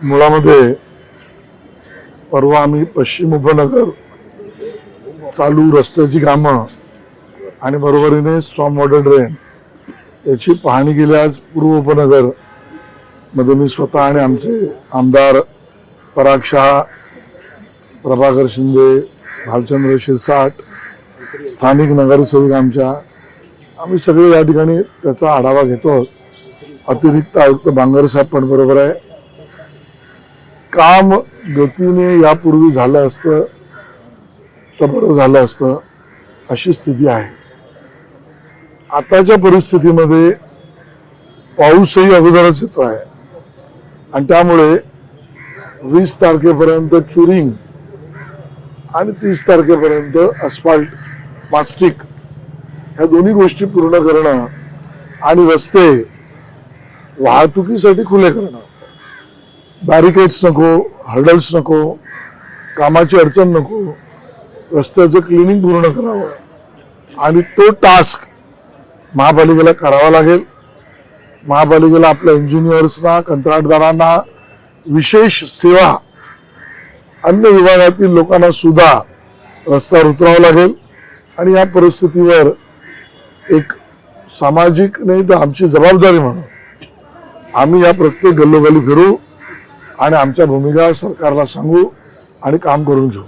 मुळामध्ये परवा आम्ही पश्चिम उपनगर चालू रस्त्याची कामं आणि बरोबरीने स्टॉम वॉटर ड्रेन याची पाहणी केली आज पूर्व उपनगरमध्ये मी स्वतः आणि आमचे आमदार पराग शहा प्रभाकर शिंदे भालचंद्र शिरसाट स्थानिक नगरसेवक आमच्या आम्ही सगळे या ठिकाणी त्याचा आढावा घेतो आहोत. अतिरिक्त आयुक्त बांगर साहेब पण बरोबर आहे काम गतीने यापूर्वी झालं असतं तर बरं झालं असतं अशी स्थिती आहे. आताच्या परिस्थितीमध्ये पाऊसही अगोदरच येतो आहे. आणि त्यामुळे वीस तारखेपर्यंत क्युरिंग आणि तीस तारखेपर्यंत अस्फाल्ट प्लास्टिक ह्या दोन्ही गोष्टी पूर्ण करणं आणि रस्ते वाहतुकीसाठी खुले करणं. बॅरिकेड्स नको हर्डल्स नको कामाची अडचण नको रस्त्याचं क्लिनिंग पूर्ण करावं. आणि तो टास्क महापालिकेला करावा लागेल. महापालिकेला आपल्या इंजिनियर्सना कंत्राटदारांना विशेष सेवा अन्य विभागातील लोकांना सुद्धा रस्त्यावर उतरावं लागेल. आणि या परिस्थितीवर एक सामाजिक नाही तर आमची जबाबदारी म्हणून आम्ही या प्रत्येक गल्लोगल्ली फिरू. आणि आमच्या भूमिका सरकारला सांगू आणि काम करून घेऊ.